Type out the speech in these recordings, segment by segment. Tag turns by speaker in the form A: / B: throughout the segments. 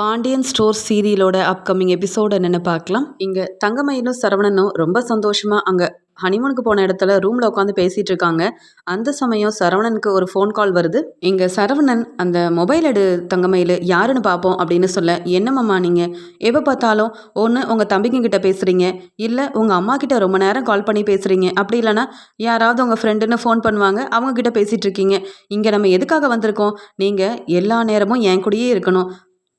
A: Pandian store சீரியலோட upcoming episode என்னென்னு பார்க்கலாம். இங்கே தங்கமயிலும் சரவணனும் ரொம்ப சந்தோஷமாக அங்கே ஹனிமூனுக்கு போன இடத்துல ரூமில் உட்காந்து பேசிகிட்டு இருக்காங்க. அந்த சமயம் சரவணனுக்கு ஒரு ஃபோன் கால் வருது. இங்கே சரவணன் அந்த மொபைல் எடு தங்கமயில் யாருன்னு பார்ப்போம் அப்படின்னு சொல்ல என்னம்மா நீங்கள் எப்போ பார்த்தாலும் ஒன்று உங்கள் தம்பிங்க கிட்ட பேசுகிறீங்க இல்லை உங்கள் அம்மா கிட்ட ரொம்ப நேரம் கால் பண்ணி பேசுகிறீங்க அப்படி இல்லைன்னா யாராவது உங்கள் ஃப்ரெண்டுன்னு ஃபோன் பண்ணுவாங்க. அவங்க கிட்ட பேசிகிட்டு இருக்கீங்க. இங்கே நம்ம எதுக்காக வந்திருக்கோம்? நீங்கள் எல்லா நேரமும் என் கூடயே இருக்கணும்.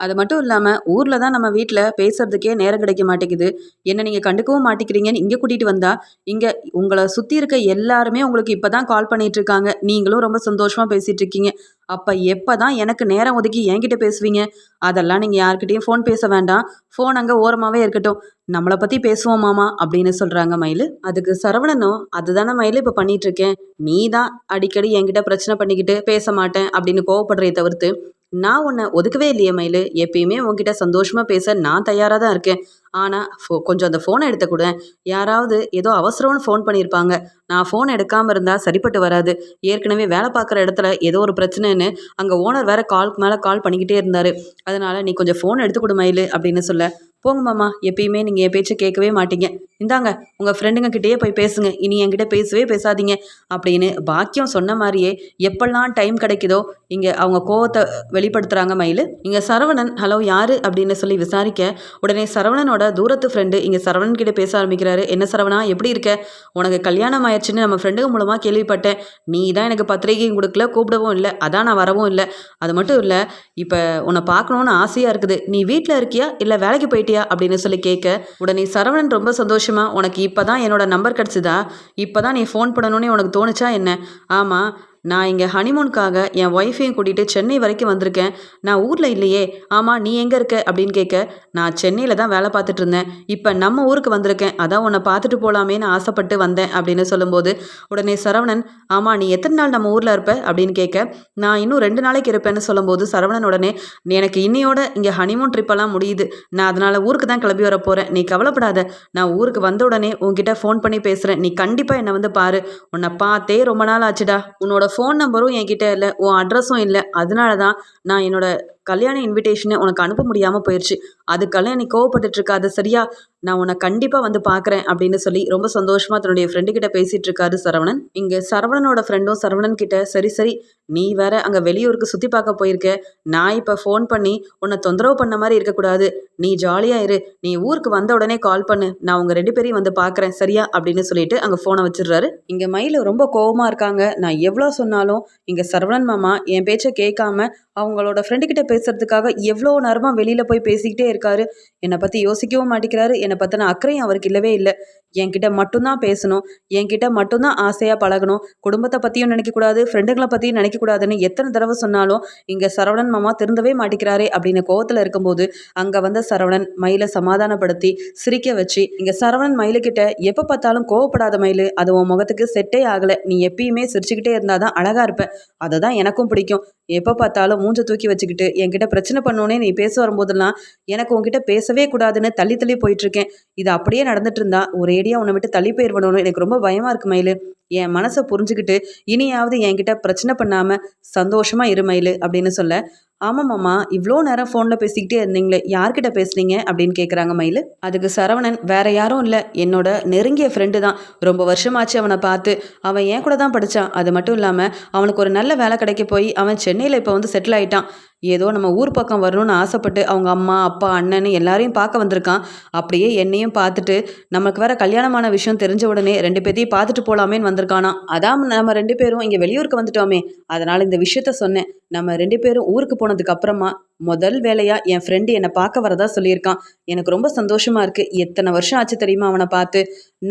A: அது மட்டும் இல்லாமல் ஊரில் தான் நம்ம வீட்டில் பேசுறதுக்கே நேரம் கிடைக்க மாட்டேங்குது. என்ன நீங்கள் கண்டுக்கவும் மாட்டேங்கிறீங்கன்னு இங்கே கூட்டிகிட்டு வந்தால் இங்கே உங்களை சுற்றி இருக்க எல்லாருமே உங்களுக்கு இப்போ தான் கால் பண்ணிகிட்ருக்காங்க இருக்காங்க. நீங்களும் ரொம்ப சந்தோஷமாக பேசிகிட்டு இருக்கீங்க. அப்போ எப்போ தான் எனக்கு நேரம் ஒதுக்கி என்கிட்ட பேசுவீங்க? அதெல்லாம் நீங்கள் யார்கிட்டயும் ஃபோன் பேச வேண்டாம். ஃபோன் அங்கே ஓரமாகவே இருக்கட்டும். நம்மளை பற்றி பேசுவோம் மாமா அப்படின்னு சொல்கிறாங்க மயில். அதுக்கு சரவணனும் அதுதானே மயில் இப்போ பண்ணிகிட்ருக்கேன் நீ தான் அடிக்கடி என்கிட்ட பிரச்சனை பண்ணிக்கிட்டு பேச மாட்டேன் அப்படின்னு கோவப்படுறதை தவிர்த்து நான் உன்னை ஒதுக்கவே இல்லையே மயில். எப்பயுமே உன்கிட்ட சந்தோஷமாக பேச நான் தயாராக தான் இருக்கேன். ஆனால் ஃபோ கொஞ்சம் அந்த ஃபோனை எடுத்துக்கூட. யாராவது ஏதோ அவசரம்னு ஃபோன் பண்ணியிருப்பாங்க. நான் ஃபோன் எடுக்காமல் இருந்தால் சரிப்பட்டு வராது. ஏற்கனவே வேலை பார்க்குற இடத்துல ஏதோ ஒரு பிரச்சனைன்னு அங்கே ஓனர் வேறு கால்க்கு மேலே கால் பண்ணிக்கிட்டே இருந்தார். அதனால் நீ கொஞ்சம் ஃபோன் எடுத்து கொடு மயில் அப்படின்னு சொல்ல. போங்க மாமா. எப்பயுமே நீங்கள் என் பேச்சை கேட்கவே மாட்டீங்க. இந்தாங்க உங்கள் ஃப்ரெண்டுங்க கிட்டேயே போய் பேசுங்க. இனி என்கிட்ட பேசவே பேசாதீங்க அப்படின்னு பாக்கியம் சொன்ன மாதிரியே எப்பெல்லாம் டைம் கிடைக்குதோ இங்கே அவங்க கோவத்தை வெளிப்படுத்துகிறாங்க மயில். இங்கே சரவணன் ஹலோ யார்? அப்படின்னு சொல்லி விசாரிக்க உடனே சரவணனோட தூரத்து ஃப்ரெண்டு இங்கே சரவணன் கிட்ட பேச ஆரம்பிக்கிறாரு. என்ன சரவணா எப்படி இருக்க? உனக்கு கல்யாணம் ஆயிடுச்சுன்னு நம்ம ஃப்ரெண்டுங்க மூலமாக கேள்விப்பட்டேன். நீ தான் எனக்கு பத்திரிகையும் கொடுக்கல கூப்பிடவும் இல்லை. அதான் நான் வரவும் இல்லை. அது மட்டும் இல்லை இப்போ உன்னை பார்க்கணுன்னு ஆசையாக இருக்குது. நீ வீட்டில் இருக்கியா? இல்லை வேலைக்கு போயிட்டியா? அப்படின்னு சொல்லி கேட்க உடனே சரவணன் ரொம்ப சந்தோஷமா உனக்கு இப்போ தான் என்னோட நம்பர் கிடச்சிதா? இப்போ தான் நீ ஃபோன் பண்ணணும்னு உனக்கு தோணுச்சா என்ன? ஆமாம் நான் இங்கே ஹனிமூனுக்காக என் ஒய்ஃபையும் கூட்டிகிட்டு சென்னை வரைக்கும் வந்திருக்கேன். நான் ஊரில் இல்லையே. ஆமாம் நீ எங்கே இருக்க? அப்படின்னு கேட்க நான் சென்னையில் தான் வேலை பார்த்துட்டு இருந்தேன். இப்போ நம்ம ஊருக்கு வந்திருக்கேன். அதான் உன்னை பார்த்துட்டு போகலாமேன்னு ஆசைப்பட்டு வந்தேன் அப்படின்னு சொல்லும்போது உடனே சரவணன் ஆமாம் நீ எத்தனை நாள் நம்ம ஊரில் இருப்ப? அப்படின்னு கேட்க நான் இன்னும் ரெண்டு நாளைக்கு இருப்பேன்னு சொல்லும்போது சரவணன் உடனே எனக்கு இன்னையோட இங்கே ஹனிமூன் ட்ரிப்பெல்லாம் முடியுது. நான் அதனால் ஊருக்கு தான் கிளம்பி வர போகிறேன் நீ கவலைப்படாத. நான் ஊருக்கு வந்த உடனே உன்கிட்ட ஃபோன் பண்ணி பேசுகிறேன் நீ கண்டிப்பாக என்னை வந்து பாரு. உன்னை பார்த்தே ரொம்ப நாள் ஆச்சுடா. உன்னோட ஃபோன் நம்பரும் என்கிட்ட இல்லை உன் அட்ரஸும் இல்லை. அதனால தான் நான் என்னோட கல்யாண இன்விடேஷனை உனக்கு அனுப்ப முடியாமல் போயிடுச்சு அதுக்கெல்லாம் நீ கோவப்பட்டுட்டு இருக்காது சரியா நான் உன்னை கண்டிப்பாக வந்து பார்க்குறேன் அப்படின்னு சொல்லி ரொம்ப சந்தோஷமாக தன்னுடைய ஃப்ரெண்டு கிட்ட பேசிகிட்டு இருக்காரு சரவணன். இங்கே சரவணனோட ஃப்ரெண்டும் சரவணன் கிட்ட சரி சரி நீ வேற அங்கே வெளியூருக்கு சுற்றி பார்க்க போயிருக்க. நான் இப்போ ஃபோன் பண்ணி உன்னை தொந்தரவு பண்ண மாதிரி இருக்கக்கூடாது. நீ ஜாலியாக இரு. நீ ஊருக்கு வந்த உடனே கால் பண்ணு. நான் உங்கள் ரெண்டு பேரையும் வந்து பார்க்குறேன் சரியா? அப்படின்னு சொல்லிட்டு அங்கே ஃபோனை வச்சிடுறாரு. இங்கே மயில் ரொம்ப கோவமாக இருக்காங்க. நான் எவ்வளோ சொன்னாலும் இங்கே சரவணன் மாமா என் பேச்சை கேட்காம அவங்களோட ஃப்ரெண்டு கிட்ட பேசுறதுக்காக எவ்வளோ நேரமாக வெளியில் போய் பேசிக்கிட்டே இருக்காரு. என்னை பற்றி யோசிக்கவும் மாட்டேங்கிறாரு. என்னை பற்றின அக்கறையும் அவருக்கு இல்லவே இல்லை. என்கிட்ட மட்டும்தான் பேசணும். என்கிட்ட மட்டும்தான் ஆசையாக பழகணும். குடும்பத்தை பற்றியும் நினைக்கக்கூடாது ஃப்ரெண்டுங்களை பற்றியும் நினைக்கக்கூடாதுன்னு எத்தனை தடவை சொன்னாலும் இங்கே சரவணன் மாமா திருந்தவே மாட்டேங்கிறாரே அப்படின்னு கோவத்தில் இருக்கும்போது அங்கே வந்த சரவணன் மயிலை சமாதானப்படுத்தி சிரிக்க வச்சு இங்கே சரவணன் மயிலுக்கிட்ட எப்போ பார்த்தாலும் கோவப்படாத மயில். அது உன் முகத்துக்கு செட்டே ஆகலை. நீ எப்பயுமே சிரிச்சுக்கிட்டே இருந்தால் தான் அழகாக இருப்பேன் அதை தான் எனக்கும் பிடிக்கும். எப்போ பார்த்தாலும் மூஞ்ச தூக்கி வச்சுக்கிட்டு என்கிட்ட பிரச்சனை பண்ணோன்னே நீ பேச வரும்போதெல்லாம் எனக்கு உன்கிட்ட பேசவே கூடாதுன்னு தள்ளி தள்ளி போயிட்டுருக்கேன். இது அப்படியே நடந்துட்டு இருந்தா ஒரேடியாக உன்னை விட்டு தள்ளி போயிடுவணும்னு எனக்கு ரொம்ப பயமாக இருக்கு மயில். என் மனசை புரிஞ்சுக்கிட்டு இனியாவது என்கிட்ட பிரச்சனை பண்ணாமல் சந்தோஷமாக இரு மயில் அப்படின்னு சொல்ல. ஆமாம்மாம்மா இவ்வளோ நேரம் ஃபோனில் பேசிக்கிட்டே இருந்தீங்களே யார்கிட்ட பேசுனீங்க? அப்படின்னு கேட்குறாங்க மயில். அதுக்கு சரவணன் வேற யாரும் இல்லை. என்னோட நெருங்கிய ஃப்ரெண்டு தான். ரொம்ப வருஷமாச்சு அவனை பார்த்து. அவன் ஏன் கூட தான் படித்தான் அது மட்டும் இல்லாமல் அவனுக்கு ஒரு நல்ல வேலை கிடைக்க போய் அவன் சென்னையில் இப்போ வந்து செட்டில் ஆயிட்டான். ஏதோ நம்ம ஊர் பக்கம் வரணும்னு ஆசைப்பட்டு அவங்க அம்மா அப்பா அண்ணன்னு எல்லாரையும் பார்க்க வந்திருக்கான். அப்படியே என்னையும் பார்த்துட்டு நமக்கு வேற கல்யாணமான விஷயம் தெரிஞ்ச உடனே ரெண்டு பேர்த்தையும் பார்த்துட்டு போகலாமேன்னு வந்திருக்கானா அதான் நம்ம ரெண்டு பேரும் இங்கே வெளியூருக்கு வந்துட்டோமே. அதனால் இந்த விஷயத்த சொன்னேன். நம்ம ரெண்டு பேரும் ஊருக்கு போனதுக்கு அப்புறமா முதல் வேலையாக என் ஃப்ரெண்டு என்னை பார்க்க வரதா சொல்லியிருக்கான். எனக்கு ரொம்ப சந்தோஷமாக இருக்குது எத்தனை வருஷம் ஆச்சு தெரியுமா அவனை பார்த்து.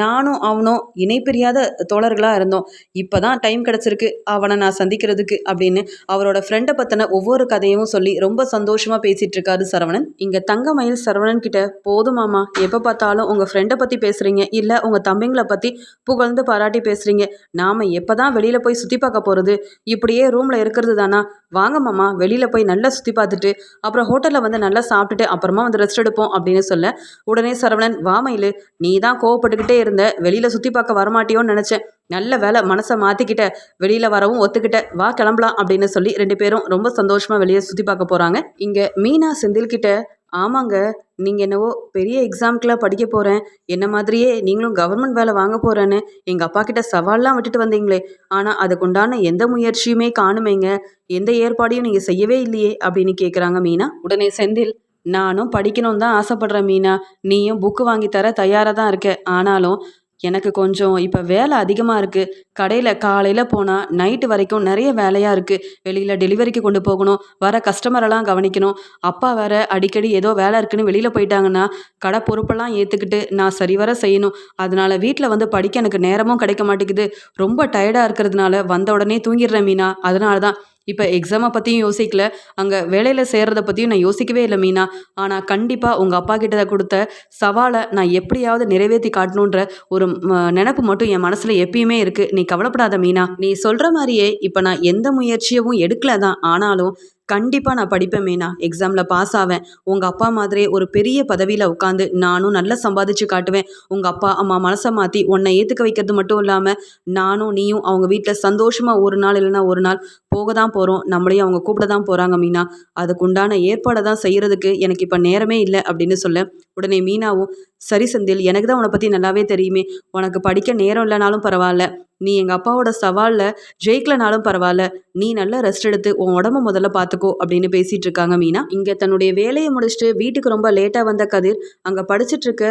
A: நானும் அவனும் இணைப்பிரியாத தோழர்களாக இருந்தோம். இப்போ தான் டைம் கிடச்சிருக்கு. அவனை நான் சந்திக்கிறதுக்கு அப்படின்னு அவரோட ஃப்ரெண்டை பற்றின ஒவ்வொரு கதையும் சொல்லி ரொம்ப சந்தோஷமாக பேசிகிட்டு இருக்காரு சரவணன். இங்கே தங்கமயில் சரவணன் கிட்ட போதுமாமா எப்போ பார்த்தாலும் உங்கள் ஃப்ரெண்டை பற்றி பேசுகிறீங்க இல்லை உங்கள் தம்பிங்களை பற்றி புகழ்ந்து பாராட்டி பேசுகிறீங்க நாம் எப்போ தான் வெளியில் போய் சுற்றி பார்க்க போகிறது இப்படியே ரூமில் இருக்கிறது தானா? வாங்க மாமா வெளியில் போய் நல்லா சுற்றி பார்த்துட்டு அப்புறம் ஹோட்டலில் வந்து நல்லா சாப்பிட்டுட்டு அப்புறமா வந்து ரெஸ்ட் எடுப்போம் அப்படின்னு சொல்ல உடனே சரவணன் வா நீ தான் கோவப்பட்டுக்கிட்டே இருந்த வெளியில் சுற்றி பார்க்க வரமாட்டியோன்னு நினச்சேன். நல்ல வேலை மனசை மாற்றிக்கிட்ட வெளியில் வரவும் ஒத்துக்கிட்ட. வா கிளம்பலாம் அப்படின்னு சொல்லி ரெண்டு பேரும் ரொம்ப சந்தோஷமாக வெளியே சுற்றி பார்க்க போகிறாங்க இங்கே மீனா செந்தில்கிட்ட ஆமாங்க நீங்கள் என்னவோ பெரிய எக்ஸாம்க்கெலாம் படிக்க போகிறேன் என்ன மாதிரியே நீங்களும் கவர்மெண்ட் வேலை வாங்க போகிறேன்னு எங்கள் அப்பா கிட்ட சவால்லாம் விட்டுட்டு வந்தீங்களே. ஆனால் அதுக்குண்டான எந்த முயற்சியுமே காணுமேங்க. எந்த ஏற்பாடையும் நீங்கள் செய்யவே இல்லையே அப்படின்னு கேட்குறாங்க மீனா. உடனே செந்தில் நானும் படிக்கணும் தான் ஆசைப்படுறேன் மீனா. நீயும் புக்கு வாங்கி தர தயாராக தான் இருக்க. ஆனாலும் எனக்கு கொஞ்சம் இப்போ வேலை அதிகமாக இருக்குது கடையில் காலையில் போனால் நைட்டு வரைக்கும் நிறைய வேலையாக இருக்குது வெளியில் டெலிவரிக்கு கொண்டு போகணும். வர கஸ்டமரெல்லாம் கவனிக்கணும். அப்பா வேற அடிக்கடி ஏதோ வேலை இருக்குன்னு வெளியில் போயிட்டாங்கன்னா கடை பொறுப்பெல்லாம் ஏற்றுக்கிட்டு நான் சரிவர செய்யணும். அதனால வீட்டில் வந்து படிக்க எனக்கு நேரமும் கிடைக்க மாட்டேங்குது. ரொம்ப டயர்டாக இருக்கிறதுனால வந்த உடனே தூங்கிடுறேன் மீனா. அதனால தான் இப்போ எக்ஸாமை பற்றியும் யோசிக்கல. அங்கே வேலையில் சேர்றதை பற்றியும் நான் யோசிக்கவே இல்லை மீனா. ஆனால் கண்டிப்பாக உங்கள் அப்பா கிட்ட கொடுத்த சவாலை நான் எப்படியாவது நிறைவேற்றி காட்டணுன்ற ஒரு நினப்பு மட்டும் என் மனசில் எப்பயுமே இருக்குது நீ கவலைப்படாத மீனா. நீ சொல்கிற மாதிரியே இப்போ நான் எந்த முயற்சியவும் எடுக்கல தான். ஆனாலும் கண்டிப்பாக நான் படிப்பேன் மீனா. எக்ஸாமில் பாஸ் ஆவேன். உங்கள் அப்பா மாதிரியே ஒரு பெரிய பதவியில் உட்காந்து நானும் நல்லா சம்பாதிச்சு காட்டுவேன். உங்கள் அப்பா அம்மா மனசை மாற்றி உன்னை ஏற்றுக்க வைக்கிறது மட்டும் இல்லாமல் நானும் நீயும் அவங்க வீட்டில் சந்தோஷமாக ஒரு நாள் இல்லைன்னா ஒரு நாள் போக தான் போகிறோம் நம்மளையும் அவங்க கூப்பிட தான் போகிறாங்க மீனா. அதுக்குண்டான ஏற்பாடை தான் செய்கிறதுக்கு எனக்கு இப்போ நேரமே இல்லை அப்படின்னு சொல்ல உடனே மீனாவும் சரி செந்தில் எனக்கு தான் உன்னை பற்றி நல்லாவே தெரியுமே. உனக்கு படிக்க நேரம் இல்லைனாலும் பரவாயில்ல. நீ எங்கள் அப்பாவோட சவாலில் ஜெயிக்கலனாலும் பரவாயில்ல நீ நல்லா ரெஸ்ட் எடுத்து உன் உடம்ப முதல்ல பார்த்துக்கோ அப்படின்னு பேசிகிட்டு இருக்காங்க மீனா. இங்கே தன்னுடைய வேலையை முடிச்சுட்டு வீட்டுக்கு ரொம்ப லேட்டாக வந்த கதிர் அங்கே படிச்சுட்டு இருக்க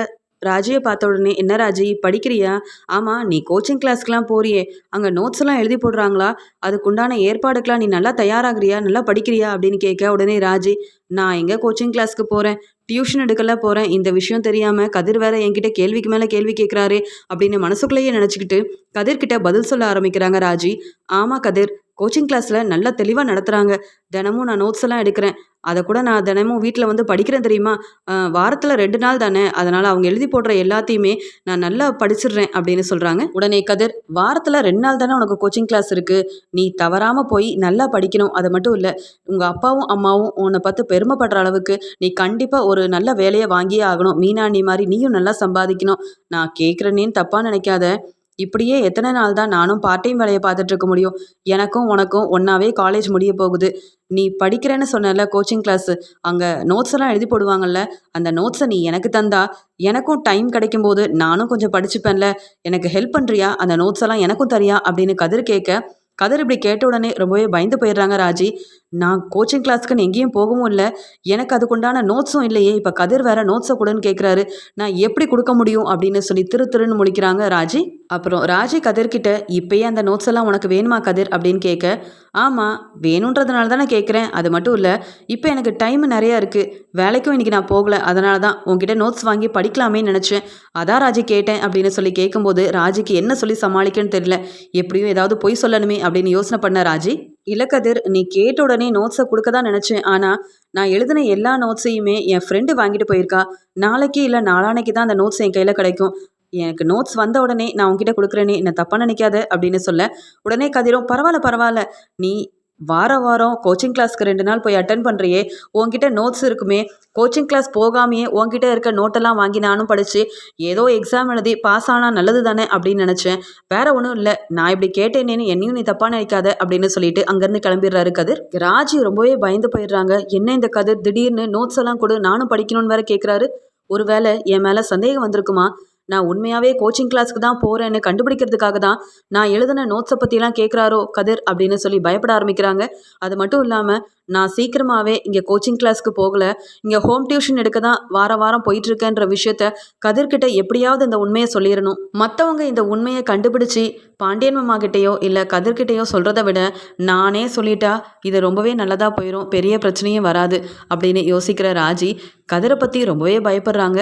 A: ராஜியை பார்த்த உடனே என்ன ராஜி படிக்கிறியா? ஆமாம் நீ கோச்சிங் கிளாஸ்க்கெலாம் போறியே. அங்கே நோட்ஸ் எல்லாம் எழுதி போடுறாங்களா? அதுக்குண்டான ஏற்பாடுக்கெலாம் நீ நல்லா தயாராகிறியா? நல்லா படிக்கிறியா? அப்படின்னு கேட்க உடனே ராஜி நான் எங்கே கோச்சிங் கிளாஸ்க்கு போகிறேன் டியூஷன் எடுக்கல போகிறேன் இந்த விஷயம் தெரியாமல் கதிர் வேற என்கிட்ட கேள்விக்கு மேலே கேள்வி கேட்குறாரு அப்படின்னு மனசுக்குள்ளேயே நினச்சிக்கிட்டு கதிர்கிட்ட பதில் சொல்ல ஆரம்பிக்கிறாங்க ராஜி. ஆமாம் கதிர் கோச்சிங் கிளாஸில் நல்லா தெளிவாக நடத்துகிறாங்க தினமும் நான் நோட்ஸ் எல்லாம் எடுக்கிறேன். அதை கூட நான் தினமும் வீட்டில் வந்து படிக்கிறேன் தெரியுமா? வாரத்தில் ரெண்டு நாள் தானே. அதனால் அவங்க எழுதி போடுற எல்லாத்தையுமே நான் நல்லா படிச்சிடுறேன் அப்படின்னு சொல்கிறாங்க உடனே கதிர் வாரத்தில் ரெண்டு நாள் தானே உனக்கு கோச்சிங் கிளாஸ் இருக்குது நீ தவறாமல் போய் நல்லா படிக்கணும். அது மட்டும் இல்லை உங்கள் அப்பாவும் அம்மாவும் உன்னை பார்த்து பெருமைப்படுற அளவுக்கு நீ கண்டிப்பாக ஒரு நல்ல வேலையை வாங்கியே ஆகணும். மீனா நீ மாதிரி நீயும் நல்லா சம்பாதிக்கணும். நான் கேட்குறேன்னேன்னு தப்பாக நினைக்காத. இப்படியே எத்தனை நாள் தான் நானும் பார்ட் டைம் வேலையை பார்த்துட்டு இருக்க முடியும்? எனக்கும் உனக்கும் ஒன்றாவே காலேஜ் முடிய போகுது. நீ படிக்கிறேன்னு சொன்னல கோச்சிங் கிளாஸு அங்கே நோட்ஸ் எல்லாம் எழுதி போடுவாங்கல்ல அந்த நோட்ஸை நீ எனக்கு தந்தா எனக்கும் டைம் கிடைக்கும் போது நானும் கொஞ்சம் படிச்சுப்பேன்ல. எனக்கு ஹெல்ப் பண்ணுறியா அந்த நோட்ஸ் எல்லாம் எனக்கும் தரியா? அப்படின்னு கதிர் கேட்க கதிர் இப்படி கேட்ட உடனே ரொம்பவே பயந்து போயிடுறாங்க ராஜி. நான் கோச்சிங் கிளாஸ்க்குன்னு எங்கேயும் போகவும் இல்லை. எனக்கு அதுக்குண்டான நோட்ஸும் இல்லையே. இப்போ கதிர் வேற நோட்ஸை கொடுன்னு கேட்குறாரு நான் எப்படி கொடுக்க முடியும் அப்படின்னு சொல்லி திரு திருன்னு முடிக்கிறாங்க ராஜி. அப்புறம் ராஜி கதிர்கிட்ட இப்பயே அந்த நோட்ஸ் எல்லாம் உனக்கு வேணுமா கதிர்? அப்படின்னு கேட்க ஆமாம் வேணுன்றதுனால தானே கேட்குறேன் அது மட்டும் இல்லை இப்போ எனக்கு டைம் நிறையா இருக்குது வேலைக்கும் இன்றைக்கி நான் போகலை. அதனால தான் உங்ககிட்ட நோட்ஸ் வாங்கி படிக்கலாமே நினச்சேன். அதான் ராஜி கேட்டேன் அப்படின்னு சொல்லி கேட்கும்போது ராஜிக்கு என்ன சொல்லி சமாளிக்கன்னு தெரியல. எப்படியும் ஏதாவது பொய் சொல்லணுமே அப்படின்னு யோசனை பண்ண ராஜி. இலக்கதிர் நீ கேட்ட உடனே நோட்ஸை கொடுக்க தான் நினச்சேன். ஆனால் நான் எழுதின எல்லா நோட்ஸையுமே என் ஃப்ரெண்டு வாங்கிட்டு போயிருக்கா. நாளைக்கு இல்லை நாளானைக்கு தான் அந்த நோட்ஸ் என் கையில் கிடைக்கும். எனக்கு நோட்ஸ் வந்த உடனே நான் உங்ககிட்ட கொடுக்குறேனே என்ன தப்பாக நினைக்காத அப்படின்னு சொல்ல உடனே கதிரும் பரவாயில்ல பரவாயில்ல நீ வார வாரம் கோச்சிங் கிளாஸ்க்கு ரெண்டு நாள் போய் அட்டன் பண்ணுறியே உங்ககிட்ட நோட்ஸ் இருக்குமே. கோச்சிங் கிளாஸ் போகாமையே உங்ககிட்ட இருக்க நோட்டெல்லாம் வாங்கி நானும் படித்து ஏதோ எக்ஸாம் எழுதி பாஸ் ஆனால் நல்லது தானே அப்படின்னு நினச்சேன். வேற ஒன்றும் இல்லை. நான் இப்படி கேட்டேனேன்னு என்னையும் நீ தப்பாக நினைக்காத அப்படின்னு சொல்லிட்டு அங்கேருந்து கிளம்பிடுறாரு கதிர். ராஜி ரொம்பவே பயந்து போயிடுறாங்க. என்ன இந்த கதிர்? திடீர்னு நோட்ஸ் எல்லாம் கொடு நானும் படிக்கணும்னு வேற கேட்குறாரு ஒருவேளை என் மேலே சந்தேகம் வந்திருக்குமா? நான் உண்மையாகவே கோச்சிங் கிளாஸ்க்கு தான் போகிறேன்னு கண்டுபிடிக்கிறதுக்காக தான் நான் எழுதின நோட்ஸை பற்றிலாம் கேட்குறாரோ கதிர் அப்படின்னு சொல்லி பயப்பட ஆரம்பிக்கிறாங்க. அது மட்டும் இல்லாமல் நான் சீக்கிரமாகவே இங்கே கோச்சிங் கிளாஸ்க்கு போகலை. இங்கே ஹோம் டியூஷன் எடுக்க தான் வார வாரம் போயிட்டுருக்கேன்ற விஷயத்த கதிர்கிட்ட எப்படியாவது இந்த உண்மையை சொல்லிடணும். மற்றவங்க இந்த உண்மையை கண்டுபிடிச்சி பாண்டியன் மாமா கிட்டேயோ இல்லை கதிர்கிட்டேயோ சொல்கிறத விட நானே சொல்லிட்டா இது ரொம்பவே நல்லதாக போயிடும் பெரிய பிரச்சனையும் வராது அப்படின்னு யோசிக்கிற ராஜி கதிரை பற்றி ரொம்பவே பயப்படுறாங்க.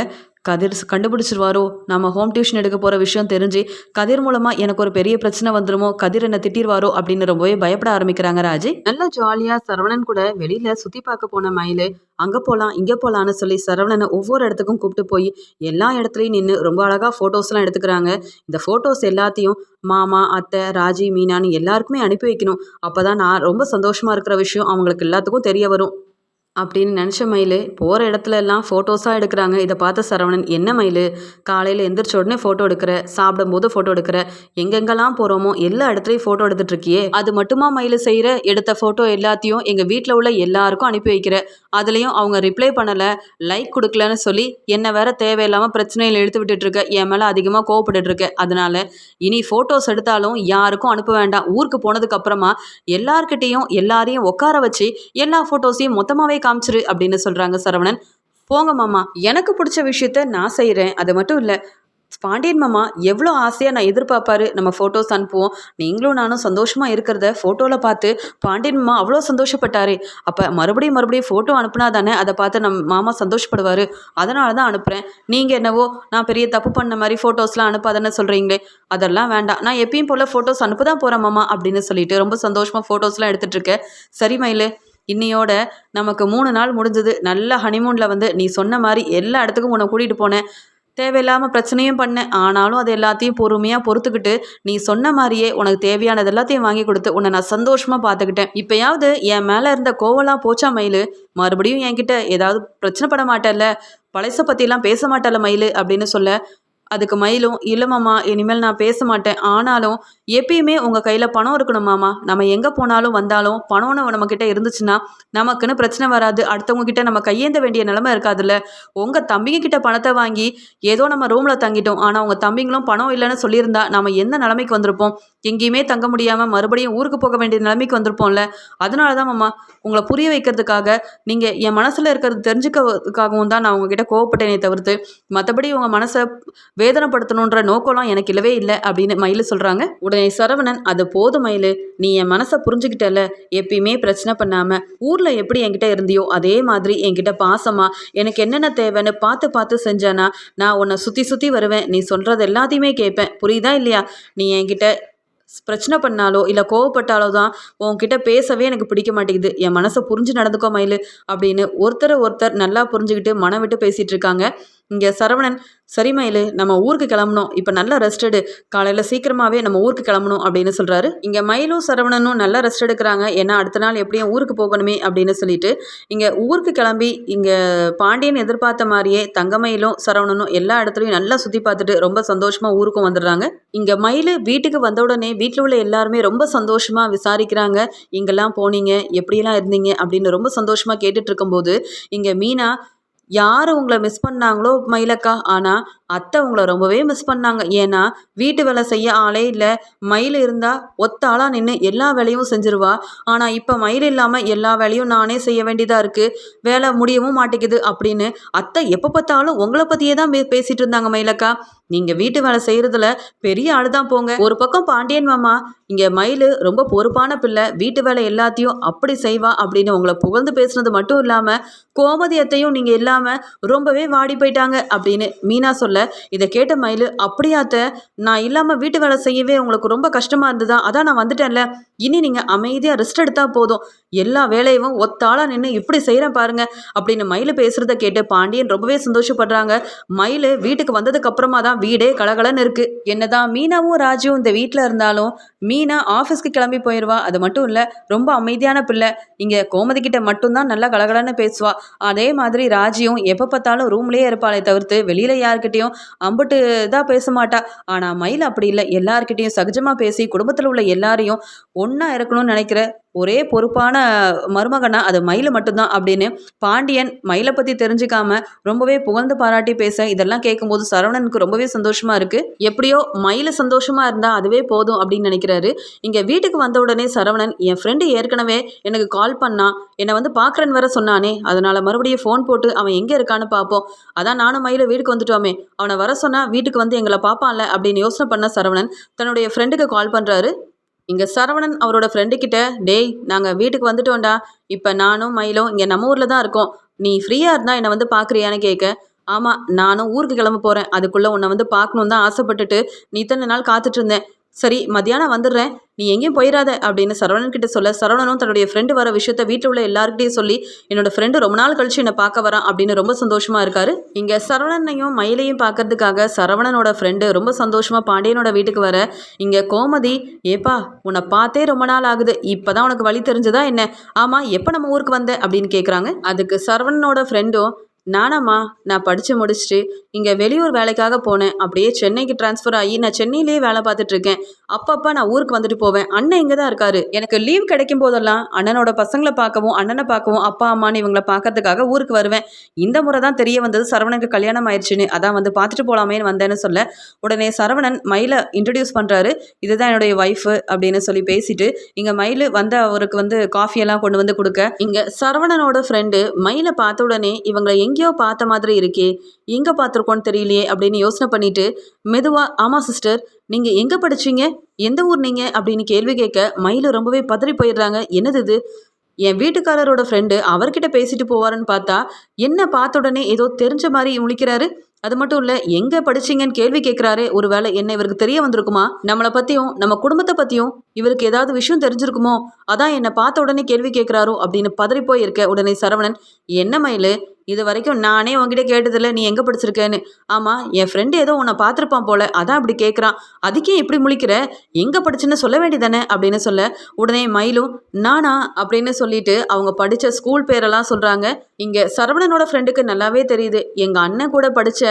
A: கதிர் கண்டுபிடிச்சிருவாரோ? நம்ம ஹோம் டியூஷன் எடுக்க போகிற விஷயம் தெரிஞ்சு கதிர் மூலமாக எனக்கு ஒரு பெரிய பிரச்சனை வந்துருமோ? கதிர் என்ன திட்டிருவாரோ? அப்படின்னு ரொம்பவே பயப்பட ஆரம்பிக்கிறாங்க ராஜி. நல்லா ஜாலியாக சரவணன் கூட வெளியில் சுற்றி பார்க்க போன மயிலு அங்கே போகலாம் இங்கே போகலான்னு சொல்லி சரவணனை ஒவ்வொரு இடத்துக்கும் கூப்பிட்டு போய் எல்லா இடத்துலையும் நின்று ரொம்ப அழகாக ஃபோட்டோஸ்லாம் எடுத்துக்கிறாங்க. இந்த ஃபோட்டோஸ் எல்லாத்தையும் மாமா அத்தை ராஜி மீனான்னு எல்லாருக்குமே அனுப்பி வைக்கணும். அப்போ தான் நான் ரொம்ப சந்தோஷமாக இருக்கிற விஷயம் அவங்களுக்கு எல்லாத்துக்கும் தெரிய வரும். அப்படின்னு நினச்ச மயில் போகிற இடத்துல எல்லாம் ஃபோட்டோஸாக எடுக்கிறாங்க. இதை பார்த்த சரவணன் என்ன மயில்? காலையில் எந்திரிச்ச உடனே ஃபோட்டோ எடுக்கிற? சாப்பிடும்போது ஃபோட்டோ எடுக்கிற? எங்கெங்கெல்லாம் போகிறோமோ எல்லா இடத்துலையும் ஃபோட்டோ எடுத்துட்டு இருக்கியே அது மட்டுமா மயில் செய்கிற எடுத்த ஃபோட்டோ எல்லாத்தையும் எங்கள் வீட்டில் உள்ள எல்லாருக்கும் அனுப்பி வைக்கிற. அதுலேயும் அவங்க ரிப்ளை பண்ணலை லைக் கொடுக்கலன்னு சொல்லி என்ன வேற தேவையில்லாமல் பிரச்சனையில் எடுத்து விட்டுட்டு இருக்க என் மேலே அதிகமாக கோவப்பட்டுட்டு இருக்க அதனால இனி ஃபோட்டோஸ் எடுத்தாலும் யாருக்கும் அனுப்ப வேண்டாம். ஊருக்கு போனதுக்கு அப்புறமா எல்லார்கிட்டேயும் எல்லாரையும் உட்கார வச்சு எல்லா ஃபோட்டோஸையும் மொத்தமாகவே காமிச்சிரு அப்படின்னு சொல்கிறாங்க சரவணன். போங்க மாமா எனக்கு பிடிச்ச விஷயத்த நான் செய்கிறேன் அது மட்டும் இல்லை பாண்டியன் மாமா எவ்வளோ ஆசையாக நான் எதிர்பார்ப்பாரு. நம்ம ஃபோட்டோஸ் அனுப்புவோம். நீங்களும் நானும் சந்தோஷமாக இருக்கிறத ஃபோட்டோவில் பார்த்து பாண்டியன் மாமா அவ்வளோ சந்தோஷப்பட்டாரு. அப்போ மறுபடியும் மறுபடியும் ஃபோட்டோ அனுப்புனா தானே அதை பார்த்து நம்ம மாமா சந்தோஷப்படுவார். அதனால தான் அனுப்புகிறேன் நீங்கள் என்னவோ நான் பெரிய தப்பு பண்ண மாதிரி ஃபோட்டோஸ்லாம் அனுப்பாதானே சொல்கிறீங்களே அதெல்லாம் வேண்டாம். நான் எப்பயும் போல் ஃபோட்டோஸ் அனுப்ப தான் போகிறேன் மாமா அப்படின்னு சொல்லிட்டு ரொம்ப சந்தோஷமாக ஃபோட்டோஸ்லாம் எடுத்துகிட்ருக்கேன் சரி மயிலு இன்னையோட நமக்கு மூணு நாள் முடிஞ்சது. நல்ல ஹனிமூனில் வந்து நீ சொன்ன மாதிரி எல்லா இடத்துக்கும் உன்னை கூட்டிகிட்டு போனேன். தேவையில்லாமல் பிரச்சனையும் பண்ணேன். ஆனாலும் அது எல்லாத்தையும் பொறுமையாக பொறுத்துக்கிட்டு நீ சொன்ன மாதிரியே உனக்கு தேவையானது எல்லாத்தையும் வாங்கி கொடுத்து உன்னை நான் சந்தோஷமாக பார்த்துக்கிட்டேன். இப்போயாவது என் மேலே இருந்த கோவலாம் போச்சா மயில்? மறுபடியும் என்கிட்ட ஏதாவது பிரச்சனை பட மாட்டேல்ல? பழசை பற்றிலாம் பேச மாட்டேல்ல மயில்? அப்படின்னு சொல்ல அதுக்கு மயிலும் இல்லைம்மாம்மா இனிமேல் நான் பேச மாட்டேன். ஆனாலும் எப்பயுமே உங்கள் கையில் பணம் இருக்கணும் மாமா. நம்ம எங்கே போனாலும் வந்தாலும் பணம்னு நம்மக்கிட்ட இருந்துச்சுன்னா நமக்குன்னு பிரச்சனை வராது. அடுத்தவங்க கிட்ட நம்ம கையேந்த வேண்டிய நிலமை இருக்காதுல்ல. உங்கள் தம்பிங்க கிட்ட பணத்தை வாங்கி ஏதோ நம்ம ரூமில் தங்கிட்டோம். ஆனால் உங்கள் தம்பிங்களும் பணம் இல்லைன்னு சொல்லியிருந்தா நம்ம எந்த நிலைமைக்கு வந்திருப்போம்? எங்கேயுமே தங்க முடியாமல் மறுபடியும் ஊருக்கு போக வேண்டிய நிலைமைக்கு வந்திருப்போம்ல. அதனால தான் மாமா உங்களை புரிய வைக்கிறதுக்காக நீங்கள் என் மனசில் இருக்கிறது தெரிஞ்சுக்கிறதுக்காகவும் தான் நான் உங்ககிட்ட கோவப்பட்டேனே தவிர்த்து மற்றபடி உங்கள் மனசை வேதனைப்படுத்தணுன்ற நோக்கம்லாம் எனக்கு இல்லவே இல்லை அப்படின்னு மயில் சொல்கிறாங்க உடனே சரவணன் அது போதும் மயில். நீ என் மனசை புரிஞ்சுக்கிட்டல எப்பயுமே பிரச்சனை பண்ணாமல் ஊரில் எப்படி என்கிட்ட இருந்தியோ அதே மாதிரி என்கிட்ட பாசமாக எனக்கு என்னென்ன தேவைன்னு பார்த்து பார்த்து செஞ்சேன்னா நான் உன்னை சுற்றி சுற்றி வருவேன். நீ சொல்கிறது எல்லாத்தையுமே கேட்பேன். புரியுதா இல்லையா? நீ என்கிட்ட பிரச்சனை பண்ணாலோ இல்லை கோவப்பட்டாலோ தான் உன்கிட்ட பேசவே எனக்கு பிடிக்க மாட்டேங்குது. என் மனசை புரிஞ்சு நடந்துக்கோ மயில். அப்படின்னு ஒருத்தரை ஒருத்தர் நல்லா புரிஞ்சுக்கிட்டு மனம் விட்டு பேசிகிட்டு இருக்காங்க. இங்கே சரவணன் சரி மயிலு நம்ம ஊருக்கு கிளம்பணும். இப்போ நல்லா ரெஸ்டடு காலையில் சீக்கிரமாகவே நம்ம ஊருக்கு கிளம்பணும் அப்படின்னு சொல்கிறாரு இங்கே மயிலும் சரவணனும் நல்லா ரெஸ்ட் எடுக்கிறாங்க. ஏன்னா அடுத்த நாள் எப்படியும் ஊருக்கு போகணுமே அப்படின்னு சொல்லிட்டு இங்கே ஊருக்கு கிளம்பி இங்கே பாண்டியன் எதிர்பார்த்த மாதிரியே தங்கமயிலும் சரவணனும் எல்லா இடத்துலையும் நல்லா சுற்றி பார்த்துட்டு ரொம்ப சந்தோஷமாக ஊருக்கும் வந்துடுறாங்க. இங்கே மயில் வீட்டுக்கு வந்த உடனே வீட்டில் உள்ள எல்லாருமே ரொம்ப சந்தோஷமாக விசாரிக்கிறாங்க. இங்கெல்லாம் போனீங்க? எப்படியெல்லாம் இருந்தீங்க? அப்படின்னு ரொம்ப சந்தோஷமாக கேட்டுட்டு இருக்கும்போது இங்கே மீனா யார் உங்களை மிஸ் பண்ணாங்களோ மயிலக்கா. ஆனால் அத்தை உங்களை ரொம்பவே மிஸ் பண்ணாங்க. ஏன்னா வீட்டு வேலை செய்ய ஆளே இல்லை. மயில் இருந்தால் ஒத்த ஆளாக நின்று எல்லா வேலையும் செஞ்சிருவா. ஆனால் இப்போ மயில் இல்லாமல் எல்லா வேலையும் நானே செய்ய வேண்டியதாக இருக்குது வேலை முடியவும் மாட்டேங்குது அப்படின்னு அத்தை எப்போ பார்த்தாலும் உங்களை பற்றியே தான் பேசிகிட்டு இருந்தாங்க மயிலக்கா. நீங்கள் வீட்டு வேலை செய்கிறதுல பெரிய ஆள் தான் போங்க. ஒரு பக்கம் பாண்டியன் மாமா இங்கே மயில் ரொம்ப பொறுப்பான பிள்ளை. வீட்டு வேலை எல்லாத்தையும் அப்படி செய்வா அப்படின்னு உங்களை புகழ்ந்து பேசுனது மட்டும் இல்லாமல் கோமதியத்தையும் நீங்கள் இல்லாமல் ரொம்பவே வாடி போயிட்டாங்க அப்படின்னு மீனா சொல்ல இதை கேட்ட மயில் அப்படியாத்த நான் இல்லாமல் வீட்டு வேலை செய்யவே உங்களுக்கு ரொம்ப கஷ்டமாக இருந்ததா? அதான் நான் வந்துட்டேன்ல. இனி நீங்கள் அமைதியாக ரெஸ்ட் எடுத்தால் போதும். எல்லா வேலையும் ஒத்தாளாக நின்று இப்படி செய்கிறேன் பாருங்க அப்படின்னு மயில் பேசுகிறத கேட்டு பாண்டியன் ரொம்பவே சந்தோஷப்படுறாங்க. மயில் வீட்டுக்கு வந்ததுக்கு அப்புறமா தான் வீடே கலகலன்னு இருக்குது என்னதான் மீனாவும் ராஜுவும் இந்த வீட்டில் இருந்தாலும் மீனா ஆஃபீஸ்க்கு கிளம்பி போயிடுவா அது மட்டும் இல்லை ரொம்ப அமைதியான பிள்ளை. இங்கே கோமதி கிட்ட மட்டும்தான் நல்லா கலகலன்னு பேசுவா. அதே மாதிரி ராஜியும் எப்போ பார்த்தாலும் ரூம்லேயே இருப்பாளே தவிர்த்து வெளியில் யாருக்கிட்டேயும் அம்புட்டு தான் பேச மாட்டா. ஆனால் மயில் அப்படி இல்லை. எல்லாருக்கிட்டேயும் சகஜமாக பேசி குடும்பத்தில் உள்ள எல்லாரையும் ஒன்றா இருக்கணும்னு நினைக்கிற ஒரே பொறுப்பான மருமகனா? அது மயில் மட்டும்தான் அப்படின்னு பாண்டியன் மயிலை பற்றி தெரிஞ்சுக்காம ரொம்பவே புகழ்ந்து பாராட்டி பேச இதெல்லாம் கேட்கும்போது சரவணனுக்கு ரொம்பவே சந்தோஷமா இருக்கு. எப்படியோ மயில் சந்தோஷமா இருந்தா அதுவே போதும் அப்படின்னு நினைக்கிறாரு. இங்க வீட்டுக்கு வந்த உடனே சரவணன் என் ஃப்ரெண்டு ஏற்கனவே எனக்கு கால் பண்ணா. என்னை வந்து பார்க்குறேன்னு வர சொன்னானே. அதனால மறுபடியும் ஃபோன் போட்டு அவன் எங்கே இருக்கான்னு பார்ப்போம் அதான் நானும் மயில வீட்டுக்கு வந்துட்டோமே. அவனை வர சொன்னா வீட்டுக்கு வந்து எங்களை பார்ப்பான்ல அப்படின்னு யோசனை பண்ண சரவணன் தன்னுடைய ஃப்ரெண்டுக்கு கால் பண்ணுறாரு இங்கே சரவணன் அவரோட ஃப்ரெண்டுக்கிட்ட டேய் நாங்கள் வீட்டுக்கு வந்துட்டோம்டா. இப்போ நானும் மயிலும் இங்கே நம்ம ஊரில் தான் இருக்கோம். நீ ஃப்ரீயாக இருந்தால் என்னை வந்து பார்க்குறியான்னு கேட்க ஆமாம் நானும் ஊருக்கு கிளம்ப போகிறேன் அதுக்குள்ளே உன்னை வந்து பார்க்கணுன்னு தான் ஆசைப்பட்டுட்டு நீ இத்தனை நாள் காத்துட்ருந்தேன் சரி மத்தியானம் வந்துடுறேன். நீ எங்கேயும் போயிடாத அப்படின்னு சரவணன் கிட்ட சொல்ல சரவணனும் தன்னுடைய ஃப்ரெண்டு வர விஷயத்த வீட்டில் உள்ள எல்லாருக்கிட்டையும் சொல்லி என்னோட ஃப்ரெண்டு ரொம்ப நாள் கழிச்சு என்னை பார்க்க வரான் அப்படின்னு ரொம்ப சந்தோஷமா இருக்காரு. இங்கே சரவணனையும் மயிலையும் பார்க்கறதுக்காக சரவணனோட ஃப்ரெண்டு ரொம்ப சந்தோஷமா பாண்டியனோட வீட்டுக்கு வர இங்கே கோமதி ஏப்பா உன்னை பார்த்தே ரொம்ப நாள் ஆகுது. இப்போதான் உனக்கு வழி தெரிஞ்சதா என்ன? ஆமாம் எப்போ நம்ம ஊருக்கு வந்த? அப்படின்னு கேட்குறாங்க அதுக்கு சரவணனோட ஃப்ரெண்டும் நானாம்மா நான் படித்து முடிச்சுட்டு இங்கே வெளியூர் வேலைக்காக போனேன். அப்படியே சென்னைக்கு ட்ரான்ஸ்ஃபர் ஆகி நான் சென்னையிலேயே வேலை பார்த்துட்டு இருக்கேன். அப்பப்போ நான் ஊருக்கு வந்துட்டு போவேன். அண்ணன் இங்கே தான் இருக்காரு. எனக்கு லீவ் கிடைக்கும் போதெல்லாம் அண்ணனோட பசங்களை பார்க்கவும் அண்ணனை பார்க்கவும் அப்பா அம்மான்னு இவங்களை பார்க்கறதுக்காக ஊருக்கு வருவேன். இந்த முறை தான் தெரிய வந்தது சரவணனுக்கு கல்யாணம் ஆயிடுச்சுன்னு அதான் வந்து பார்த்துட்டு போகலாமேன்னு வந்தேன்னு சொல்ல உடனே சரவணன் மயிலை இன்ட்ரடியூஸ் பண்ணுறாரு இதுதான் என்னுடைய ஒய்ஃபு அப்படின்னு சொல்லி பேசிட்டு இங்கே மயில் வந்து அவருக்கு வந்து காஃபியெல்லாம் கொண்டு வந்து கொடுக்க இங்கே சரவணனோட ஃப்ரெண்டு மயிலை பார்த்த உடனே இவங்களை எங்கேயோ பார்த்த மாதிரி இருக்கே எங்கே பார்த்துருக்கோன்னு தெரியலையே அப்படின்னு யோசனை பண்ணிட்டு மெதுவாக ஆமாம் சிஸ்டர் நீங்கள் எங்கே படிச்சீங்க? எந்த ஊர் நீங்கள் அப்படின்னு கேள்வி கேட்க மயில் ரொம்பவே பதறி போயிடுறாங்க. என்னது இது? என் வீட்டுக்காரரோட ஃப்ரெண்டு அவர்கிட்ட பேசிட்டு போவாருன்னு பார்த்தா என்ன பார்த்த உடனே ஏதோ தெரிஞ்ச மாதிரி முழிக்கிறாரு. அது மட்டும் இல்லை எங்கே படிச்சீங்கன்னு கேள்வி கேட்குறாரு ஒருவேளை என்ன இவருக்கு தெரிய வந்திருக்குமா? நம்மளை பற்றியும் நம்ம குடும்பத்தை பற்றியும் இவருக்கு ஏதாவது விஷயம் தெரிஞ்சிருக்குமோ? அதான் என்னை பார்த்த உடனே கேள்வி கேட்குறாரோ? அப்படின்னு பதறி போயிருக்க உடனே சரவணன் என்ன மயில் இது வரைக்கும் நானே உங்ககிட்ட கேட்டதில்ல நீ எங்கே படிச்சிருக்கேன்னு. ஆமாம் என் ஃப்ரெண்டு ஏதோ உன்னை பார்த்துருப்பான் போல அதான் அப்படி கேட்குறான் அதுக்கே இப்படி முழிக்கிற? எங்கே படிச்சுன்னு சொல்ல வேண்டியதானே அப்படின்னு சொல்ல. உடனே மயிலும் நானா? அப்படின்னு சொல்லிட்டு அவங்க படித்த ஸ்கூல் பேரெல்லாம் சொல்கிறாங்க இங்கே சரவணனோட ஃப்ரெண்டுக்கு நல்லாவே தெரியுது. எங்கள் அண்ணன் கூட படித்த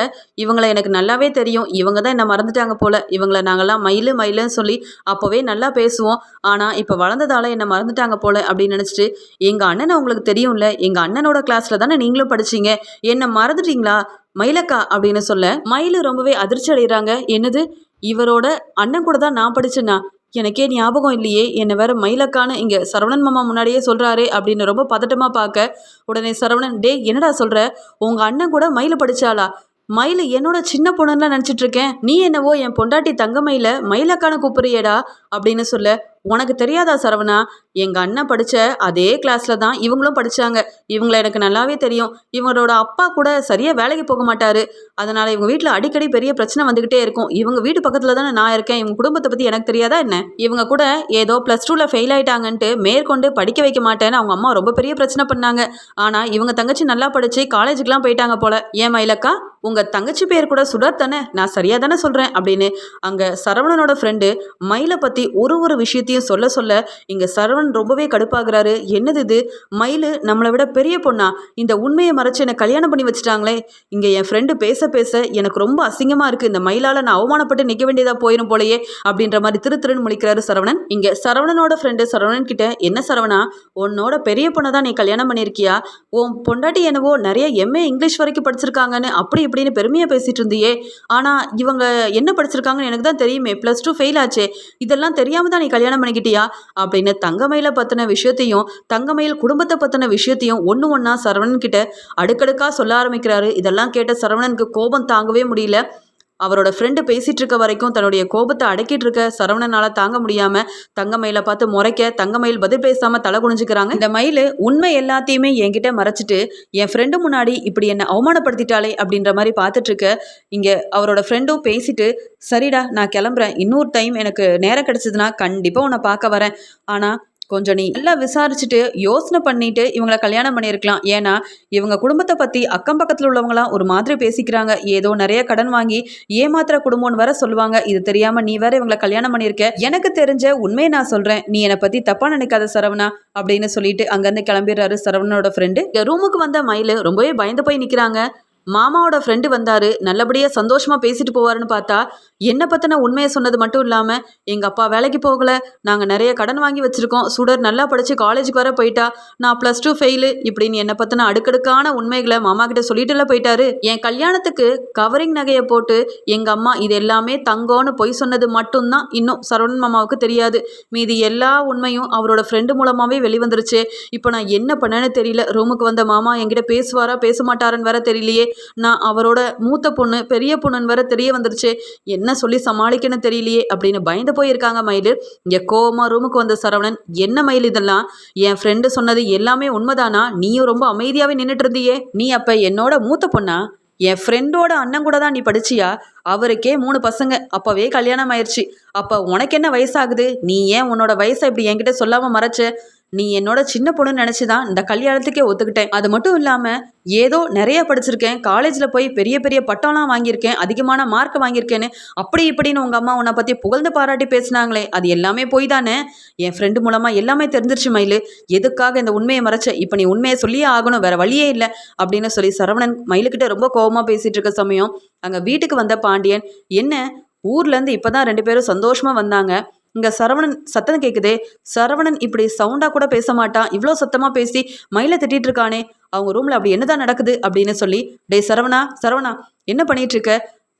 A: இவங்களை எனக்கு நல்லாவே தெரியும். இவங்க தான் என்னை மறந்துட்டாங்க போல. இவங்கள நாங்கள்லாம் மயிலு மயிலுன்னு சொல்லி அப்போவே நல்லா பேசுவோம். ஆனால் இப்போ வளர்ந்ததால என்னை மறந்துட்டாங்க போல அப்படின்னு நினச்சிட்டு எங்கள் அண்ணனை உங்களுக்கு தெரியும்ல? எங்கள் அண்ணனோட கிளாஸில் தானே நீங்களும் படிச்சீங்க என்னை மறந்துட்டீங்களா? மயிலக்கா அப்படின்னு சொல்ல. மயிலு ரொம்பவே அதிர்ச்சி அடைகிறாங்க. என்னது? இவரோட அண்ணன் கூட தான் நான் படிச்சேன்னா எனக்கே ஞாபகம் இல்லையே. என்னை வேற மயிலக்கான்னு இங்கே சரவணன் மாமா முன்னாடியே சொல்கிறாரே அப்படின்னு ரொம்ப பதட்டமாக பார்க்க. உடனே சரவணன் டே என்னடா சொல்கிற உங்கள் அண்ணன் கூட மயில படித்தாளா மயில் என்னோட சின்ன பொண்ணுலாம் நினச்சிட்டு இருக்கேன். நீ என்னவோ என் பொண்டாட்டி தங்கமயில மயிலக்கான கூப்பிடுறியடா அப்படின்னு சொல்ல. உனக்கு தெரியாதா சரவணா? எங்கள் அண்ணன் படித்த அதே கிளாஸில் தான் இவங்களும் படித்தாங்க இவங்களை எனக்கு நல்லாவே தெரியும். இவங்களோட அப்பா கூட சரியாக வேலைக்கு போக மாட்டார். அதனால் இவங்க வீட்டில் அடிக்கடி பெரிய பிரச்சனை வந்துக்கிட்டே இருக்கும். இவங்க வீட்டு பக்கத்தில் தானே நான் இருக்கேன். இவங்க குடும்பத்தை பற்றி எனக்கு தெரியாதா என்ன? இவங்க கூட ஏதோ ப்ளஸ் டூவில் ஃபெயில் ஆகிட்டாங்கன்ட்டு மேற்கொண்டு படிக்க வைக்க மாட்டேன்னு அவங்க அம்மா ரொம்ப பெரிய பிரச்சனை பண்ணாங்க. ஆனால் இவங்க தங்கச்சி நல்லா படித்து காலேஜுக்கெலாம் போயிட்டாங்க போல. ஏன் மயிலக்கா? உங்கள் தங்கச்சி பேர் கூட சுடர் தானே? நான் சரியாக தானே சொல்கிறேன் அப்படின்னு அங்கே சரவணனோட ஃப்ரெண்டு மயிலை பற்றி ஒரு ஒரு விஷயத்தையும் சொல்ல சொல்ல இங்கே சரவணன் ரொம்பவே கடுப்பாகிறாரு. என்னது இது? மயில் நம்மளை விட பெரிய பொண்ணா? இந்த உண்மையை மறைச்சு என்னை கல்யாணம் பண்ணி வச்சுட்டாங்களே. இங்கே என் ஃப்ரெண்டு பேச பேச எனக்கு ரொம்ப அசிங்கமாக இருக்குது இந்த மயிலால் நான் அவமானப்பட்டு நிற்க வேண்டியதாக போயிடும் போலயே அப்படின்ற மாதிரி திரு திருன்னு முழிக்கிறாரு சரவணன். இங்கே சரவணனோட ஃப்ரெண்டு சரவணன் கிட்ட என்ன சரவணா? உன்னோட பெரிய பொண்ணை தான் நீ கல்யாணம் பண்ணியிருக்கியா? உன் பொண்டாட்டி என்னவோ நிறைய எம்ஏ இங்கிலீஷ் வரைக்கும் படிச்சிருக்காங்கன்னு அப்படி இப்படின்னு பெருமையாக பேசிட்டு இருந்தியே. ஆனால் இவங்க என்ன படிச்சிருக்காங்கன்னு எனக்கு தான் தெரியுமே. ப்ளஸ் டூ ஃபெயில் ஆச்சு. இதெல்லாம் தெரியாமல் தான் நீ கல்யாணம் பண்ணிக்கிட்டியா? அப்படின்னு தங்கமயில பற்றின விஷயத்தையும் தங்கமயில் குடும்பத்தை பற்றின விஷயத்தையும் ஒன்று ஒன்றா சரவணன் கிட்ட அடுக்கடுக்காக சொல்ல ஆரம்பிக்கிறாரு. இதெல்லாம் கேட்ட சரவணனுக்கு கோபம் தாங்கவே முடியல. அவரோட ஃப்ரெண்டு பேசிட்டு இருக்க வரைக்கும் தன்னுடைய கோபத்தை அடக்கிட்டு இருக்க சரவணனால தாங்க முடியாம தங்கமயில பார்த்து முறைக்க தங்கமயில் பதில் பேசாம தலை குனிஞ்சுக்கிறாங்க. இந்த மயில் உண்மை எல்லாத்தையுமே என்கிட்ட மறைச்சிட்டு என் ஃப்ரெண்டு முன்னாடி இப்படி என்னை அவமானப்படுத்திட்டாளே அப்படின்ற மாதிரி பார்த்துட்டு இருக்க. இங்க அவரோட ஃப்ரெண்டும் பேசிட்டு சரிடா நான் கிளம்புறேன். இன்னொரு டைம் எனக்கு நேரம் கிடைச்சதுன்னா கண்டிப்பா உன்னை பார்க்க வரேன். ஆனா கொஞ்சம் நீ எல்லாம் விசாரிச்சுட்டு யோசனை பண்ணிட்டு இவங்களை கல்யாணம் பண்ணியிருக்கலாம். ஏன்னா இவங்க குடும்பத்தை பற்றி அக்கம் பக்கத்தில் உள்ளவங்களாம் ஒரு மாதிரி பேசிக்கிறாங்க. ஏதோ நிறைய கடன் வாங்கி ஏமாத்திர குடும்பம்னு வேற சொல்லுவாங்க. இது தெரியாமல் நீ வேற இவங்களை கல்யாணம் பண்ணியிருக்க. எனக்கு தெரிஞ்ச உண்மையை நான் சொல்கிறேன் நீ என்னை பற்றி தப்பாக நினைக்காத சரவணா அப்படின்னு சொல்லிட்டு அங்கேருந்து கிளம்பிடுறாரு சரவணனோட ஃப்ரெண்டு ரூமுக்கு வந்த மயில் ரொம்பவே பயந்து போய் நிற்கிறாங்க மாமாவோட ஃப்ரெண்டு வந்தார். நல்லபடியாக சந்தோஷமாக பேசிட்டு போவாருன்னு பார்த்தா என்னை பற்றின உண்மையை சொன்னது மட்டும் இல்லாமல் எங்கள் அப்பா வேலைக்கு போகலை. நாங்கள் நிறைய கடன் வாங்கி வச்சுருக்கோம். சுடர் நல்லா படித்து காலேஜுக்கு வர போயிட்டா. நான் ப்ளஸ் டூ ஃபெயிலு இப்படின்னு என்னை பற்றின அடுக்கடுக்கான உண்மைகளை மாமா கிட்ட சொல்லிட்டுல போயிட்டாரு. என் கல்யாணத்துக்கு கவரிங் நகையை போட்டு எங்கள் அம்மா இது எல்லாமே தங்கம்னு பொய் சொன்னது மட்டும்தான் இன்னும் சரவணன் மாமாவுக்கு தெரியாது. மீதி எல்லா உண்மையும் அவரோட ஃப்ரெண்டு மூலமாகவே வெளிவந்துருச்சு. இப்போ நான் என்ன பண்ணேன்னு தெரியல. ரூமுக்கு வந்த மாமா என்கிட்ட பேசுவாரா பேச மாட்டாருன்னு வேற தெரியலையே. நான் அவரோட மூத்த பொண்ணு பெரிய பொண்ணுன்னு வேற தெரிய வந்துருச்சு. என்ன சொல்லி சமாளிக்கணும் தெரியலையே அப்படின்னு பயந்து போயிருக்காங்க மயில். இங்கே கோவமாக ரூமுக்கு வந்த சரவணன் என்ன மயில் இதெல்லாம்? என் ஃப்ரெண்டு சொன்னது எல்லாமே உண்மைதானா? நீயும் ரொம்ப அமைதியாகவே நின்றுட்டு இருந்தியே. நீ அப்போ என்னோட மூத்த பொண்ணா? என் ஃப்ரெண்டோட அண்ணன் கூட தான் நீ படிச்சியா? அவருக்கே மூணு பசங்க. அப்போவே கல்யாணம் ஆயிடுச்சு அப்போ உனக்கு என்ன வயசாகுது? நீ ஏன் உன்னோட வயசை இப்படி என்கிட்ட சொல்லாமல் மறைச்ச? நீ என்னோட சின்ன பொண்ணுன்னு நினச்சி தான் இந்த கல்யாணத்துக்கே ஒத்துக்கிட்டேன். அது மட்டும் இல்லாமல் ஏதோ நிறைய படிச்சிருக்கேன். காலேஜில் போய் பெரிய பெரிய பட்டம்லாம் வாங்கியிருக்கேன். அதிகமான மார்க் வாங்கியிருக்கேன்னு அப்படி இப்படின்னு உங்கள் அம்மா உன்னை பற்றி புகழ்ந்து பாராட்டி பேசினாங்களே. அது எல்லாமே போய் தானே? என் ஃப்ரெண்டு மூலமாக எல்லாமே தெரிஞ்சிருச்சு மயிலு. எதுக்காக இந்த உண்மையை மறைச்ச? இப்போ நீ உண்மையை சொல்லியே ஆகணும். வேற வழியே இல்லை. அப்படின்னு சொல்லி சரவணன் மயிலுக்கிட்ட ரொம்ப கோவமாக பேசிகிட்டு இருக்க சமயம் அங்கே வீட்டுக்கு வந்த பாண்டியன் என்ன? ஊர்லேருந்து இப்போ தான் ரெண்டு பேரும் சந்தோஷமாக வந்தாங்க. இங்கே சரவணன் சத்தம் கேட்குதே சரவணன் இப்படி சவுண்டாக கூட பேச மாட்டான். இவ்வளோ சத்தமாக பேசி மயிலை திட்டிட்டு இருக்கானே. அவங்க ரூமில் அப்படி என்னதான் நடக்குது அப்படின்னு சொல்லி டேய் சரவணா சரவணா என்ன பண்ணிட்டு இருக்க?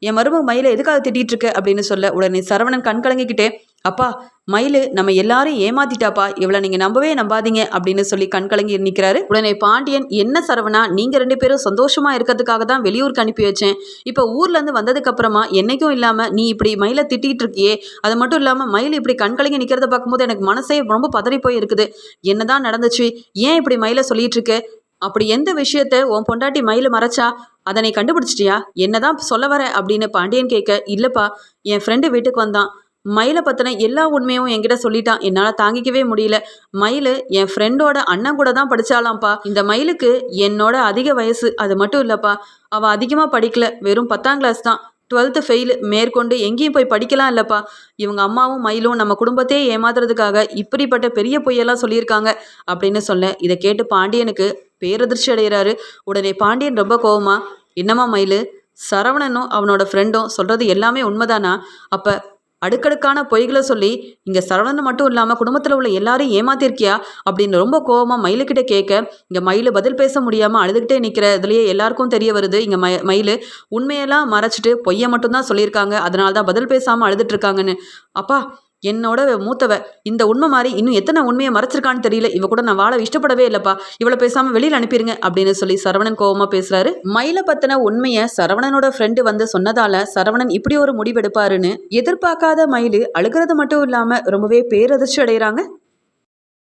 A: என் மருமக மயிலை எதுக்காக திட்டிட்டு இருக்க? அப்படின்னு சொல்ல உடனே சரவணன் கண் கலங்கிக்கிட்டே அப்பா மயிலு நம்ம எல்லாரும் ஏமாத்திட்டாப்பா. இவளை நீங்கள் நம்பவே நம்பாதீங்க அப்படின்னு சொல்லி கண் கலங்கி நிற்கிறாரு உடனே பாண்டியன் என்ன சரவணா நீங்கள் ரெண்டு பேரும் சந்தோஷமா இருக்கிறதுக்காக தான் வெளியூருக்கு அனுப்பி வச்சேன். இப்போ ஊர்லேருந்து வந்ததுக்கு அப்புறமா என்னைக்கும் இல்லாமல் நீ இப்படி மயிலை திட்டிகிட்டு இருக்கியே. அது மட்டும் இல்லாமல் மயில் இப்படி கண் கலங்கி நிற்கிறத பார்க்கும்போது எனக்கு மனசே ரொம்ப பதறி போய் இருக்குது என்னதான் நடந்துச்சு? ஏன் இப்படி மயிலை சொல்லிட்டு இருக்கு? அப்படி எந்த விஷயத்த உன் பொண்டாட்டி மயில மறைச்சா? அதை நீ கண்டுபிடிச்சிட்டியா? என்னதான் சொல்ல வர? அப்படின்னு பாண்டியன் கேட்க இல்லைப்பா என் ஃப்ரெண்டு வீட்டுக்கு வந்தான். மயிலை பற்றின எல்லா உண்மையும் என்கிட்ட சொல்லிட்டான். என்னால் தாங்கிக்கவே முடியல. மயில் என் ஃப்ரெண்டோட அண்ணன் கூட தான் படிச்சாலாம்ப்பா இந்த மயிலுக்கு என்னோட அதிக வயசு. அது மட்டும் இல்லைப்பா. அவள் அதிகமாக படிக்கல. வெறும் பத்தாம் கிளாஸ் தான். டுவெல்த்து ஃபெயிலு மேற்கொண்டு எங்கேயும் போய் படிக்கலாம் இல்லைப்பா. இவங்க அம்மாவும் மயிலும் நம்ம குடும்பத்தையே ஏமாத்துறதுக்காக இப்படிப்பட்ட பெரிய பொய்யெல்லாம் சொல்லியிருக்காங்க அப்படின்னு சொல்ல இதை கேட்டு பாண்டியனுக்கு பேரதிர்ச்சி அடைகிறாரு. உடனே பாண்டியன் ரொம்ப கோவமா என்னம்மா மயில்? சரவணனும் அவனோட ஃப்ரெண்டும் சொல்கிறது எல்லாமே உண்மைதானா? அப்போ அடுக்கடுக்கான பொய்களை சொல்லி இங்கே சரவணன் மட்டும் இல்லாமல் குடும்பத்தில் உள்ள எல்லாரையும் ஏமாத்திருக்கியா? அப்படின்னு ரொம்ப கோவமாக மயிலுக்கிட்ட கேட்க இங்கே மயில் பதில் பேச முடியாமல் அழுதுகிட்டே நிற்கிற இதுலேயே எல்லாருக்கும் தெரிய வருது. இங்கே ம மயில் உண்மையெல்லாம் மறைச்சிட்டு பொய்யை மட்டும்தான் சொல்லியிருக்காங்க. அதனால தான் பதில் பேசாமல் அழுதுட்டு இருக்காங்கன்னு. அப்பா என்னோட மூத்தவ இந்த உண்மை மாதிரி இன்னும் எத்தனை உண்மையை மறைச்சிருக்கான்னு தெரியல. இவ கூட நான் வாழ இஷ்டப்படவே இல்லைப்பா. இவளை பேசாமல் வெளியில் அனுப்பிடுங்க அப்படின்னு சொல்லி சரவணன் கோபமாக பேசுகிறாரு மயிலை பற்றின உண்மையை சரவணனோட ஃப்ரெண்டு வந்து சொன்னதால சரவணன் இப்படி ஒரு முடிவெடுப்பாருன்னு எதிர்பார்க்காத மயில் அழுகிறது மட்டும் இல்லாமல் ரொம்பவே பேரதிர்ச்சி அடைகிறாங்க